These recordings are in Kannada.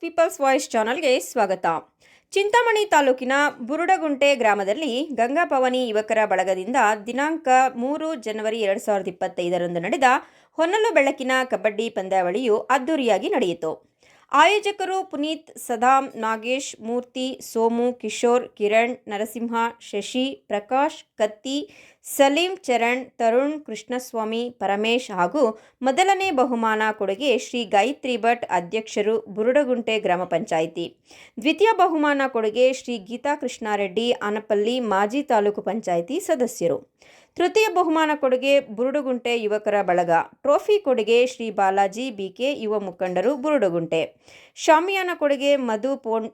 ಪೀಪಲ್ಸ್ ವಾಯ್ಸ್ ಚಾನಲ್ಗೆ ಸ್ವಾಗತ. ಚಿಂತಾಮಣಿ ತಾಲೂಕಿನ ಬುರುಡಗುಂಟೆ ಗ್ರಾಮದಲ್ಲಿ ಗಂಗಾಭವಾನಿ ಯುವಕರ ಬಳಗದಿಂದ ದಿನಾಂಕ ಮೂರು ಜನವರಿ ಎರಡು ಸಾವಿರದ ಇಪ್ಪತ್ತೈದರಂದು ನಡೆದ ಹೊನ್ನಲು ಬೆಳಕಿನ ಕಬಡ್ಡಿ ಪಂದ್ಯಾವಳಿಯು ಅದ್ದೂರಿಯಾಗಿ ನಡೆಯಿತು. ಆಯೋಜಕರು ಪುನೀತ್ ಸದಾಂ ನಾಗೇಶ್, ಮೂರ್ತಿ, ಸೋಮು, ಕಿಶೋರ್, ಕಿರಣ್, ನರಸಿಂಹ, ಶಶಿ, ಪ್ರಕಾಶ್, ಕತ್ತಿ, ಸಲೀಂ ಚರಣ್, ತರುಣ್, ಕೃಷ್ಣಸ್ವಾಮಿ, ಪರಮೇಶ್ ಹಾಗೂ ಮೊದಲನೇ ಬಹುಮಾನ ಕೊಡುಗೆ ಶ್ರೀ ಗಾಯತ್ರಿ ಭಟ್ ಅಧ್ಯಕ್ಷರು ಬುರುಡಗುಂಟೆ ಗ್ರಾಮ ಪಂಚಾಯಿತಿ. ದ್ವಿತೀಯ ಬಹುಮಾನ ಕೊಡುಗೆ ಶ್ರೀ ಗೀತಾ ಕೃಷ್ಣಾರೆಡ್ಡಿ, ಆನಪಲ್ಲಿ ಮಾಜಿ ತಾಲೂಕು ಪಂಚಾಯಿತಿ ಸದಸ್ಯರು. ತೃತೀಯ ಬಹುಮಾನ ಕೊಡುಗೆ ಬುರುಡುಗುಂಟೆ ಯುವಕರ ಬಳಗ. ಟ್ರೋಫಿ ಕೊಡುಗೆ ಶ್ರೀ ಬಾಲಾಜಿ ಬಿಕೆ ಯುವ ಮುಖಂಡರು ಬುರುಡುಗುಂಟೆ. ಶಾಮಿಯಾನ ಕೊಡುಗೆ ಮಧು ಪೋನ್,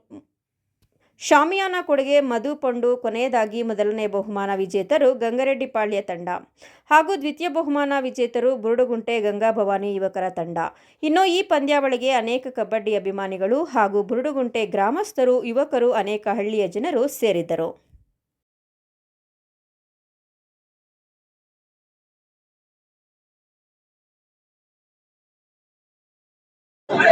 ಶಾಮಿಯಾನ ಕೊಡುಗೆ ಮಧು ಪೊಂಡು ಕೊನೆಯದಾಗಿ ಮೊದಲನೇ ಬಹುಮಾನ ವಿಜೇತರು ಗಂಗರೆಡ್ಡಿಪಾಳ್ಯ ತಂಡ. ಹಾಗೂ ದ್ವಿತೀಯ ಬಹುಮಾನ ವಿಜೇತರು ಬುರುಡುಗುಂಟೆ ಗಂಗಾ ಭವಾನಿ ಯುವಕರ ತಂಡ. ಇನ್ನು ಈ ಪಂದ್ಯಾವಳಿಗೆ ಅನೇಕ ಕಬಡ್ಡಿ ಅಭಿಮಾನಿಗಳು ಹಾಗೂ ಬುರುಡುಗುಂಟೆ ಗ್ರಾಮಸ್ಥರು, ಯುವಕರು ಅನೇಕ ಹಳ್ಳಿಯ ಜನರು ಸೇರಿದ್ದರು.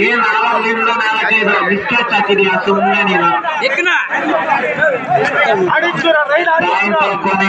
ಏನ್ ಆವಾಗ್ಲಿಂದ ನಾಲ್ಕೈದು ಬಿಸ್ಕೆಟ್ ಹಾಕಿದ್ಯಾ ಸುಮ್ಮನೆ ನೀನು ಸಾಯಂಕಾಲ ಕೊನೆ